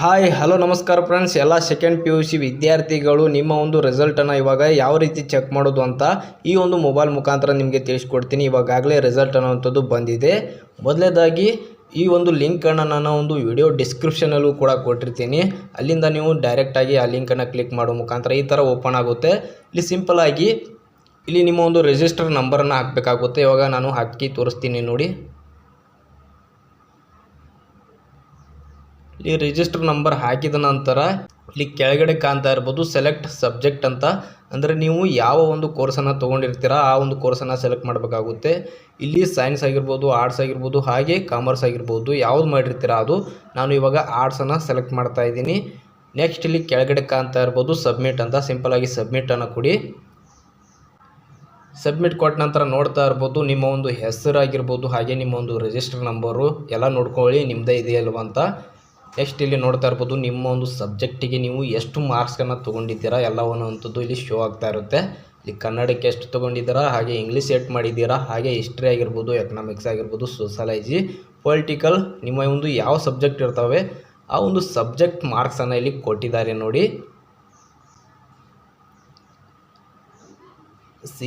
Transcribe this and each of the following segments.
Hi hello ನಮಸ್ಕಾರ friends ಎಲ್ಲ second P U C ವಿದ್ಯಾರ್ಥಿಗಳು ನಿಮ್ಮ ಒಂದು ರಿಸಲ್ಟನ್ನು ಇವಾಗ ಯಾವ ರೀತಿ ಚೆಕ್ ಮಾಡೋದು ಅಂತ ಈ ಒಂದು ಮೊಬೈಲ್ ಮುಖಾಂತರ ನಿಮಗೆ ತಿಳಿಸ್ಕೊಡ್ತೀನಿ. ಇವಾಗಲೇ ರಿಸಲ್ಟ್ ಅನ್ನೋವಂಥದ್ದು ಬಂದಿದೆ. ಮೊದಲೇದಾಗಿ ಈ ಒಂದು ಲಿಂಕನ್ನು ನಾನು ಒಂದು ವಿಡಿಯೋ ಡಿಸ್ಕ್ರಿಪ್ಷನಲ್ಲೂ ಕೂಡ ಕೊಟ್ಟಿರ್ತೀನಿ. ಅಲ್ಲಿಂದ ನೀವು ಡೈರೆಕ್ಟಾಗಿ ಆ ಲಿಂಕನ್ನು ಕ್ಲಿಕ್ ಮಾಡೋ ಮುಖಾಂತರ ಈ ಥರ ಓಪನ್ ಆಗುತ್ತೆ. ಇಲ್ಲಿ ಸಿಂಪಲಾಗಿ ಇಲ್ಲಿ ನಿಮ್ಮ ಒಂದು ರಿಜಿಸ್ಟರ್ ನಂಬರನ್ನು ಹಾಕಬೇಕಾಗುತ್ತೆ. ಇವಾಗ ನಾನು ಹಾಕಿ ತೋರಿಸ್ತೀನಿ ನೋಡಿ. ಇಲ್ಲಿ ರಿಜಿಸ್ಟರ್ ನಂಬರ್ ಹಾಕಿದ ನಂತರ ಇಲ್ಲಿ ಕೆಳಗಡೆ ಕಾಣ್ತಾ ಇರ್ಬೋದು ಸೆಲೆಕ್ಟ್ ಸಬ್ಜೆಕ್ಟ್ ಅಂತ. ಅಂದರೆ ನೀವು ಯಾವ ಒಂದು ಕೋರ್ಸನ್ನು ತೊಗೊಂಡಿರ್ತೀರಾ ಆ ಒಂದು ಕೋರ್ಸನ್ನು ಸೆಲೆಕ್ಟ್ ಮಾಡಬೇಕಾಗುತ್ತೆ. ಇಲ್ಲಿ ಸೈನ್ಸ್ ಆಗಿರ್ಬೋದು ಆರ್ಟ್ಸ್ ಆಗಿರ್ಬೋದು, ಹಾಗೆ ಕಾಮರ್ಸ್ ಆಗಿರ್ಬೋದು ಯಾವ್ದು ಮಾಡಿರ್ತೀರಾ ಅದು ನಾನು ಇವಾಗ ಆರ್ಟ್ಸನ್ನು ಸೆಲೆಕ್ಟ್ ಮಾಡ್ತಾ ಇದ್ದೀನಿ. ನೆಕ್ಸ್ಟ್ ಇಲ್ಲಿ ಕೆಳಗಡೆ ಕಾಣ್ತಾ ಇರ್ಬೋದು ಸಬ್ಮಿಟ್ ಅಂತ. ಸಿಂಪಲಾಗಿ ಸಬ್ಮಿಟನ್ನು ಕೊಡಿ. ಸಬ್ಮಿಟ್ ಕೊಟ್ಟ ನಂತರ ನೋಡ್ತಾ ಇರ್ಬೋದು ನಿಮ್ಮ ಒಂದು ಹೆಸರಾಗಿರ್ಬೋದು, ಹಾಗೆ ನಿಮ್ಮ ಒಂದು ರಿಜಿಸ್ಟರ್ ನಂಬರು ಎಲ್ಲ ನೋಡ್ಕೊಳ್ಳಿ ನಿಮ್ಮದೇ ಇದೆಯಲ್ವ ಅಂತ. ನೆಕ್ಸ್ಟ್ ಇಲ್ಲಿ ನೋಡ್ತಾ ಇರ್ಬೋದು, ನಿಮ್ಮ ಒಂದು ಸಬ್ಜೆಕ್ಟಿಗೆ ನೀವು ಎಷ್ಟು ಮಾರ್ಕ್ಸನ್ನು ತೊಗೊಂಡಿದ್ದೀರಾ ಎಲ್ಲವನ್ನು ಅಂಥದ್ದು ಇಲ್ಲಿ ಶೋ ಆಗ್ತಾ ಇರುತ್ತೆ. ಇಲ್ಲಿ ಕನ್ನಡಕ್ಕೆ ಎಷ್ಟು ತೊಗೊಂಡಿದ್ದೀರಾ, ಹಾಗೆ ಇಂಗ್ಲೀಷ್ ಎಟ್ ಮಾಡಿದ್ದೀರಾ, ಹಾಗೆ ಹಿಸ್ಟ್ರಿ ಆಗಿರ್ಬೋದು ಎಕನಾಮಿಕ್ಸ್ ಆಗಿರ್ಬೋದು ಸೋಷಾಲಜಿ ಪೊಲಿಟಿಕಲ್ ನಿಮ್ಮ ಒಂದು ಯಾವ ಸಬ್ಜೆಕ್ಟ್ ಇರ್ತವೆ, ಆ ಒಂದು ಸಬ್ಜೆಕ್ಟ್ ಮಾರ್ಕ್ಸನ್ನು ಇಲ್ಲಿ ಕೊಟ್ಟಿದ್ದಾರೆ ನೋಡಿ.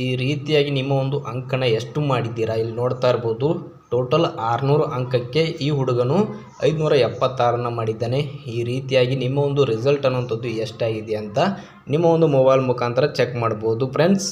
ಈ ರೀತಿಯಾಗಿ ನಿಮ್ಮ ಒಂದು ಅಂಕನ ಎಷ್ಟು ಮಾಡಿದ್ದೀರಾ, ಇಲ್ಲಿ ನೋಡ್ತಾ ಇರ್ಬೋದು. ಟೋಟಲ್ ಆರುನೂರು ಅಂಕಕ್ಕೆ ಈ ಹುಡುಗನು ಐದುನೂರ ಎಪ್ಪತ್ತಾರನ್ನು ಮಾಡಿದ್ದಾನೆ. ಈ ರೀತಿಯಾಗಿ ನಿಮ್ಮ ಒಂದು ರಿಸಲ್ಟ್ ಅನ್ನುವಂಥದ್ದು ಎಷ್ಟಾಗಿದೆ ಅಂತ ನಿಮ್ಮ ಒಂದು ಮೊಬೈಲ್ ಮುಖಾಂತರ ಚೆಕ್ ಮಾಡ್ಬೋದು ಫ್ರೆಂಡ್ಸ್